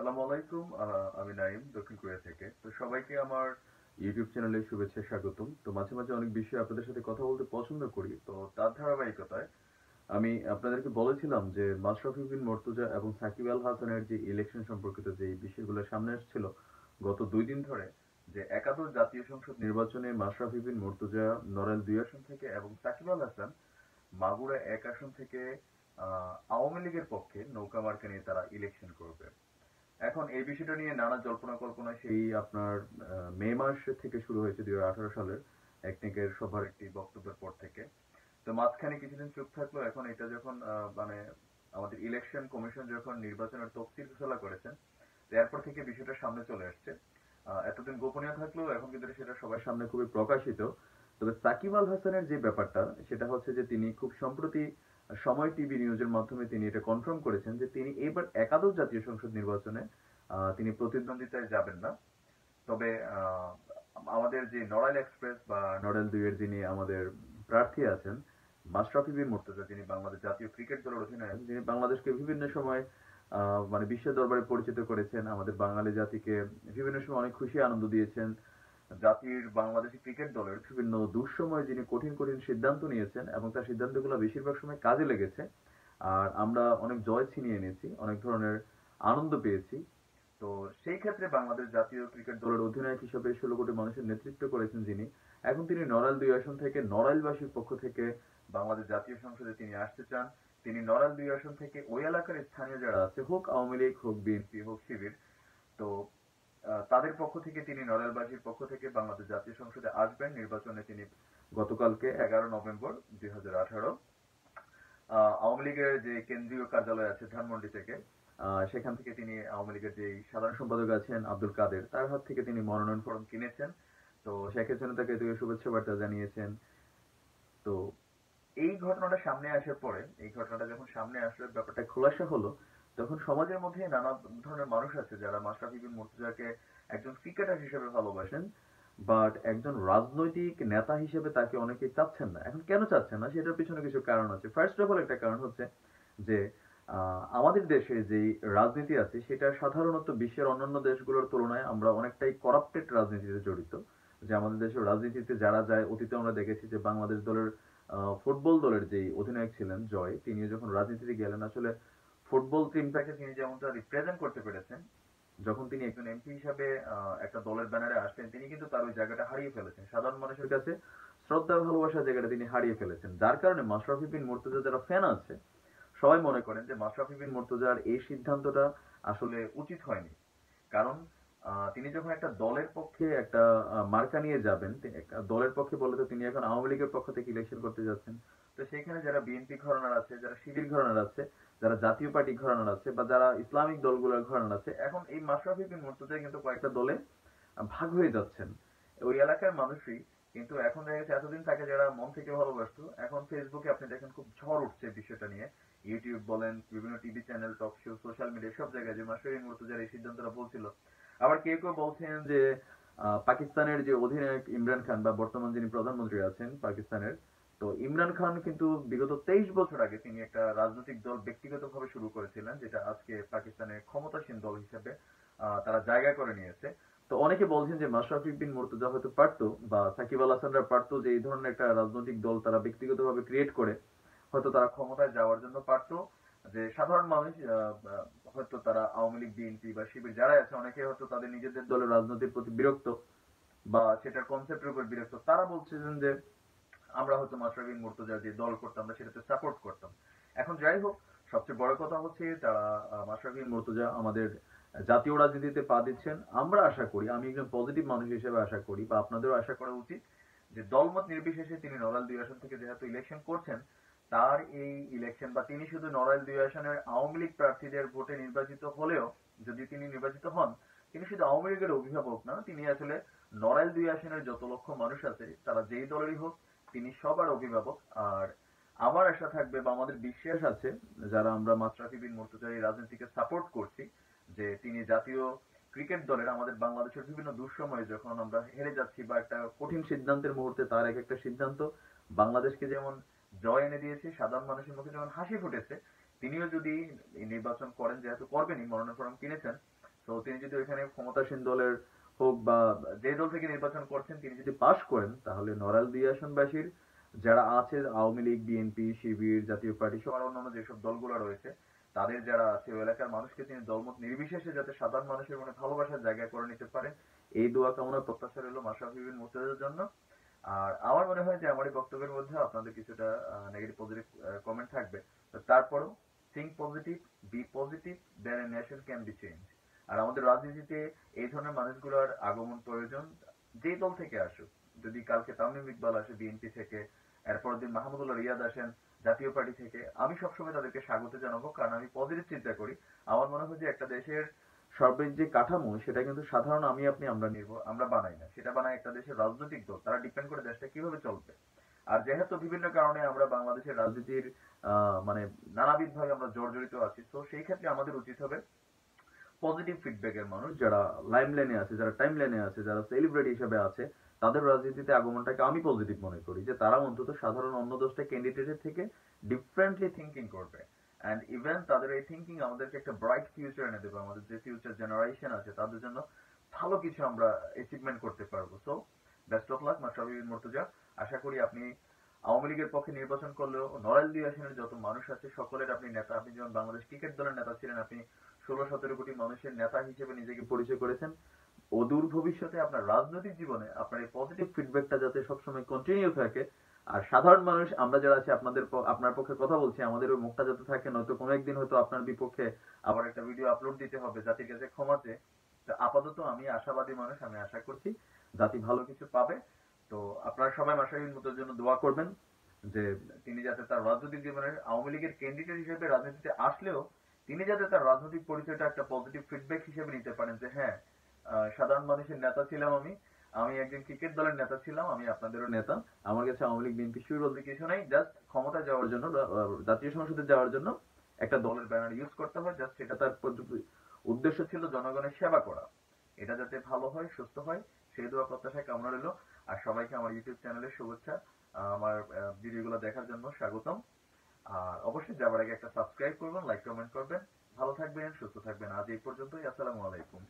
সালামু আলাইকুম আমি নাইম দক্ষিণ কোরিয়া থেকে। তো সবাইকে আমার ইউটিউব চ্যানেলে শুভেচ্ছা, স্বাগতম। তো মাঝে মাঝে অনেক বিষয়ে আপনাদের সাথে কথা বলতে পছন্দ করি। তো তার ধারাবাহিকতায় আমি আপনাদেরকে বলেছিলাম যে মাশরাফি বিন মর্তুজা এবং সাকিব আল হাসানের যে ইলেকশন সম্পর্কিত যে বিষয়গুলো সামনে আসছিল গত দুই দিন ধরে, যে একাদশ জাতীয় সংসদ নির্বাচনে মাশরাফি বিন মর্তুজা, নরেল দুই আসন থেকে এবং সাকিব আল হাসান মাগুরা এক আসন থেকে আওয়ামী লীগের পক্ষে নৌকা মার্কা নিয়ে তারা ইলেকশন করবে। এখন এই বিষয়টা নিয়ে নানা জল্পনা কল্পনা সেই আপনার মে মাস থেকে শুরু হয়েছে দুই সালের একনিকের সভার একটি বক্তব্যের পর থেকে। তো মাঝখানে কিছুদিন চুপ থাকল, এখন এটা যখন মানে আমাদের ইলেকশন কমিশন যখন নির্বাচনের তফসিল ঘোষণা করেছেন এরপর থেকে বিষয়টা সামনে চলে আসছে। এতদিন গোপনীয় থাকলেও এখন কিন্তু সেটা সবার সামনে খুবই প্রকাশিত। তবে সাকিব আল হাসানের যে ব্যাপারটা, সেটা হচ্ছে যে তিনি খুব সম্প্রতি সময় টিভি নিউজের মাধ্যমে তিনি এটা কনফার্ম করেছেন যে তিনি এবার একাদশ জাতীয় সংসদ নির্বাচনে তিনি প্রতিদ্বন্দ্বিতায় যাবেন না। তবে আমাদের যে নড়াইল এক্সপ্রেস বা নড়াইল দুইয়ের যিনি আমাদের প্রার্থী আছেন, মাশরাফি বিন মুর্তজা, যিনি বাংলাদেশ জাতীয় ক্রিকেট দলের অধিনায়ক, যিনি বাংলাদেশকে বিভিন্ন সময় মানে বিশ্ব দরবারে পরিচিত করেছেন, আমাদের বাঙালি জাতিকে বিভিন্ন সময় অনেক খুশি, আনন্দ দিয়েছেন। জাতির বাংলাদেশি ক্রিকেট দলের বিভিন্ন দুঃসময়ে যিনি কঠিন কঠিন সিদ্ধান্ত নিয়েছেন এবং তার সিদ্ধান্তগুলো বেশিরভাগ সময় কাজে লেগেছে, আর আমরা অনেক জয় ছিনিয়ে এনেছি, অনেক ধরনের আনন্দ পেয়েছি। তো সেই ক্ষেত্রে বাংলাদেশ জাতীয় ক্রিকেট দলের অধিনায়ক হিসেবে ষোলো কোটি মানুষের নেতৃত্ব করেছেন যিনি। এখন তিনি নড়াইল দুই আসন থেকে নড়াইলবাসীর পক্ষ থেকে বাংলাদেশ জাতীয় সংসদে তিনি আসতে চান। তিনি নড়াইল দুই আসন থেকে ওই এলাকার স্থানীয় যারা আছে, হোক আওয়ামী লীগ, হোক বিএনপি, হোক শিবির, তো তাদের পক্ষ থেকে তিনি নড়াইলবাসীর পক্ষ থেকে বাংলাদেশ জাতীয় সংসদে আসবেন। নির্বাচনে তিনি গতকালকে এগারো নভেম্বর দুই হাজার আঠারো আওয়ামী লীগের যে কেন্দ্রীয় কার্যালয় আছে ধানমন্ডি থেকে সেখান থেকে তিনি আওয়ামী লীগের যে সাধারণ সম্পাদক আছেন আব্দুল কাদের, তার হাত থেকে তিনি মনোনয়ন ফর্ম কিনেছেন। তো জন্য তাকে তিনি শুভেচ্ছা বার্তা জানিয়েছেন। তো এই ঘটনাটা সামনে আসার পরে, এই ঘটনাটা যখন সামনে আসলে, ব্যাপারটা খোলাসা হলো তখন সমাজের মধ্যে নানা ধরনের মানুষ আছে যারা মাশরাফি বিন মুর্তজাকে একজন ক্রিকেটার হিসেবে ভালোবাসেন বাট একজন রাজনৈতিক নেতা হিসেবে তাকে অনেকে চাচ্ছেন না। এখন কেন চাচ্ছেন না? সেটার পিছনে কিছু কারণ আছে। ফার্স্ট অফ অল একটা কারণ হচ্ছে যে আমাদের দেশে যে রাজনীতি আছে, সেটা সাধারণত বিশ্বের অন্যান্য দেশগুলোর তুলনায় আমরা অনেকটাই করাপ্টেড রাজনীতিতে জড়িত। যে আমাদের দেশের রাজনীতিতে যারা যায়, অতীতে আমরা দেখেছি যে বাংলাদেশ দলের ফুটবল দলের যে অধিনায়ক ছিলেন জয় তিনি যখন রাজনীতিতে গেলেন, আসলে ফুটবল টিমটাকে তিনি যেমনটা রিপ্রেজেন্ট করতে পেরেছেন, যখন তিনি একজন এমপি হিসাবে একটা দলের ব্যানারে আসলেন তিনি কিন্তু তার ওই জায়গাটা হারিয়ে ফেলেছেন। সাধারণ মানুষের কাছে শ্রদ্ধা ভালোবাসার জায়গাটা তিনি হারিয়ে ফেলেছেন। যার কারণে মাশরাফি বিন মুর্তজা যারা ফ্যান আছে, সবাই মনে করেন যে মাশরাফি বিন মুর্তজার এই সিদ্ধান্তটা আসলে উচিত হয়নি। কারণ তিনি যখন একটা দলের পক্ষে একটা মার্কা নিয়ে যাবেন দলের পক্ষে বলে তো তিনি এখন আওয়ামী লীগের পক্ষ থেকে ইলেকশন করতে যাচ্ছেন। তো সেখানে যারা বিএনপি ঘরানার আছে, যারা শিবির ঘরানার আছে, যারা জাতীয় পার্টি ঘরানার আছে, বা যারা ইসলামিক দলগুলোর ঘরানার আছে, এখন এই মাশরাফি বিন মুর্তজা কিন্তু কয়েকটা দলে ভাগ হয়ে যাচ্ছেন। ওই এলাকার মানুষই কিন্তু এখন দেখা যাচ্ছে এতদিন তাকে যারা মন থেকে ভালোবাসতো, এখন ফেসবুকে আপনি দেখেন খুব ঝড় উঠছে বিষয়টা নিয়ে। ইউটিউব বলেন, বিভিন্ন TV channel talk show social media সব জায়গায় যে মাশরাফি বিন মুর্তজার এই সিদ্ধান্তটা বলছিল। আবার কেউ কেউ বলছেন যে পাকিস্তানের যে অধিনায়ক ইমরান খান বা বর্তমান যিনি প্রধানমন্ত্রী আছেন পাকিস্তানের, তো ইমরান খান কিন্তু বিগত তেইশ বছর আগে তিনি একটা রাজনৈতিক দল ব্যক্তিগতভাবে শুরু করেছিলেন, যেটা আজকে পাকিস্তানের ক্ষমতাসীন দল হিসেবে তারা জায়গা করে নিয়েছে। তো অনেকে বলছেন যে মাশরাফি বিন মুর্তজা হয়তো পারতো বা সাকিব আল হাসানরা পারতো যে, এই ধরনের একটা রাজনৈতিক দল তারা ব্যক্তিগতভাবে ক্রিয়েট করে, হয়তো তারা ক্ষমতায় যাওয়ার জন্য পারতো। যে সাধারণ মানুষ হয়তো তারা আওয়ামী লীগ বিএনপি বা শিবির যারা আছে অনেকে হয়তো তাদের নিজেদের দলের রাজনীতির প্রতি বিরক্ত বা সেটার কনসেপ্টের উপর বিরক্ত। তারা বলছিলেন যে আমরা হয়তো মাশরাফি মুর্তজা যে দল করতাম আমরা সেটাতে সাপোর্ট করতাম। এখন যাই হোক সবচেয়ে বড় কথা হচ্ছে তারা আহ, মাশরাফি বিন মুর্তজা আমাদের জাতীয় রাজনীতিতে পা দিচ্ছেন। আমরা আশা করি আমি একজন পজিটিভ মানুষ হিসেবে আশা করি বা আপনাদেরও আশা করা উচিত যে দলমত নির্বিশেষে তিনি নড়াইল দুই আসন থেকে যেহেতু ইলেকশন করছেন তার এই ইলেকশন বা তিনি শুধু নড়াইল দুই আসনের আওয়ামী লীগ প্রার্থীদের ভোটে নির্বাচিত হলেও যদি তিনি নির্বাচিত হন, তিনি শুধু আওয়ামী লীগের অভিভাবক না, তিনি আসলে নড়াইল দুই আসনের যত লক্ষ মানুষ আছে, তারা যেই দলেরই হোক, তিনি সবার অভিভাবক। আর আমার আশা থাকবে বা আমাদের বিশ্বাস আছে, যারা আমরা মাশরাফি বিন মুর্তজার রাজনীতিকে সাপোর্ট করছি, যে তিনি জাতীয় ক্রিকেট দলের আমাদের বাংলাদেশের বিভিন্ন দুঃসময়ে যখন আমরা হেরে যাচ্ছি বা একটা কঠিন সিদ্ধান্তের মুহূর্তে তার এক একটা সিদ্ধান্ত বাংলাদেশকে যেমন জয় এনে দিয়েছে, সাধারণ মানুষের মুখে যেমন হাসি ফুটেছে, তিনিও যদি নির্বাচন করেন, যেহেতু করবেনই মনোনয়ন ফর্ম কিনেছেন, তো তিনি যদি ওইখানে ক্ষমতাসীন দলের হোক বা যে দল থেকে নির্বাচন করছেন, তিনি যদি পাশ করেন, তাহলে নড়াইল দুই আসনবাসীর, যারা আছে, আওয়ামী লীগ, বিএনপি, শিবির, জাতীয় পার্টি সহ আরও অন্যান্য যেসব দলগুলো রয়েছে, তাদের যারা আছে, ওই এলাকার মানুষকে তিনি দলমত নির্বিশেষে যাতে সাধারণ মানুষের মনে ভালোবাসার জায়গা করে নিতে পারেন, এই দোয়া কামনা প্রত্যাশা রইল মাশরাফি বিন মুর্তজার জন্য। আর আমার মনে হয় যে আমার এই বক্তব্যের মধ্যে আপনাদের কিছুটা নেগেটিভ পজিটিভ কমেন্ট থাকবে। তো তারপরেও think positive be positive then nation can be change আর আমাদের রাজনীতিতে এই ধরনের মানুষগুলোর আগমন প্রয়োজন, যেই দল থেকে আসুক। যদি কালকে তামিম ইকবাল আসে বিএনপি থেকে এরপর দিন মাহমুদুল্লাহ রিয়াদ আসেন জাতীয় পার্টি থেকে, আমি সবসময় তাদেরকে স্বাগত জানাব, কারণ আমি পজিটিভ চিন্তা করি। আমার মনে হয় যে একটা দেশের সর্বের যে কাঠামো, সেটা কিন্তু সাধারণ আমি, আপনি, আমরা নির্ভর, আমরা বানাই না। সেটা বানায় একটা দেশের রাজনৈতিক দল। তারা ডিপেন্ড করে দেশটা কীভাবে চলবে। আর যেহেতু বিভিন্ন কারণে আমরা বাংলাদেশের রাজনীতির মানে নানাবিধ ভাবে আমরা জর্জরিত আছি, তো সেই ক্ষেত্রে আমাদের উচিত হবে পজিটিভ ফিডব্যাকের মানুষ যারা লাইম লাইনে আছে, যারা টাইম লাইনে আছে, যারা সেলিব্রিটি হিসেবে আছে, তাদের রাজনীতিতে আগমনটাকে আমি পজিটিভ মনে করি। যে তারা অন্তত সাধারণ অন্য দশটা ক্যান্ডিডেটের থেকে ডিফারেন্টলি থিঙ্কিং করবে। অ্যান্ড ইভেন তাদের এই থিঙ্কিং আমাদেরকে একটা ব্রাইট ফিউচার এনে দেবে, আমাদের যে ফিউচার জেনারেশন আছে, তাদের জন্য ভালো কিছু আমরা অ্যাচিভমেন্ট করতে পারব। So best of luck Mashrafe bin Mortaza. আশা করি আপনি আওয়ামী লীগের পক্ষে নির্বাচন করলেও নড়াইল দুই আসনের যত মানুষ আছে, সকলের আপনি নেতা, আপনি যেমন বাংলাদেশ ক্রিকেট দলের নেতা ছিলেন, আপনি ষোলো সতেরো কোটি মানুষের নেতা হিসেবে নিজেকে পরিচয় করেছেন। অদূর ভবিষ্যতে আপনার রাজনৈতিক জীবনে আপনার এই পজিটিভ ফিডব্যাকটা যাতে সবসময় কন্টিনিউ থাকে আর সাধারণ মানুষ, আমরা যারা আছি, আপনাদের আপনার পক্ষে কথা বলছি, আমাদের ওই মুখটা যাতে থাকে নয়তো কোনো একদিন হয়তো আপনার বিপক্ষে আবার একটা ভিডিও আপলোড দিতে হবে, জাতির কাছে ক্ষমা চেয়ে। তো আপাতত আমি আশাবাদী মানুষ, আমি আশা করছি জাতি ভালো কিছু পাবে। তো আপনারা সবাই মাসাহিন মতো জন্য দোয়া করবেন যে তিনি যাতে তার রাজনৈতিক জীবনের আওয়ামী লীগের ক্যান্ডিডেট হিসেবে রাজনীতিতে আসলেও তিনি যাতে তার রাজনৈতিক পরিচয়টা একটা পজিটিভ ফিডব্যাক হিসেবে নিতে পারেন যে হ্যাঁ সাধারণ মানুষের নেতা ছিলাম আমি আমি একজন ক্রিকেট দলের নেতা ছিলাম, আমি আপনাদেরও নেতা। আমার কাছে আওয়ামী লীগ, বিএনপি, শুরু বলতে কিছু নাই। জাস্ট ক্ষমতা যাওয়ার জন্য জাতীয় সংসদে যাওয়ার জন্য একটা দলের ব্যানার ইউজ করতে হয়। জাস্ট সেটা তার উদ্দেশ্য ছিল জনগণের সেবা করা। এটা যাতে ভালো হয়, সুস্থ হয়, সেই দোয়া প্রত্যাশায় কামনা রইল। আর সবাইকে আমার ইউটিউব চ্যানেলের শুভেচ্ছা, আমার ভিডিওগুলো দেখার জন্য স্বাগতম। আর অবশ্যই যাবার আগে একটা সাবস্ক্রাইব করবেন লাইক কমেন্ট করবেন। ভালো থাকবেন, সুস্থ থাকবেন। আজ এই পর্যন্তই। আসসালামু আলাইকুম।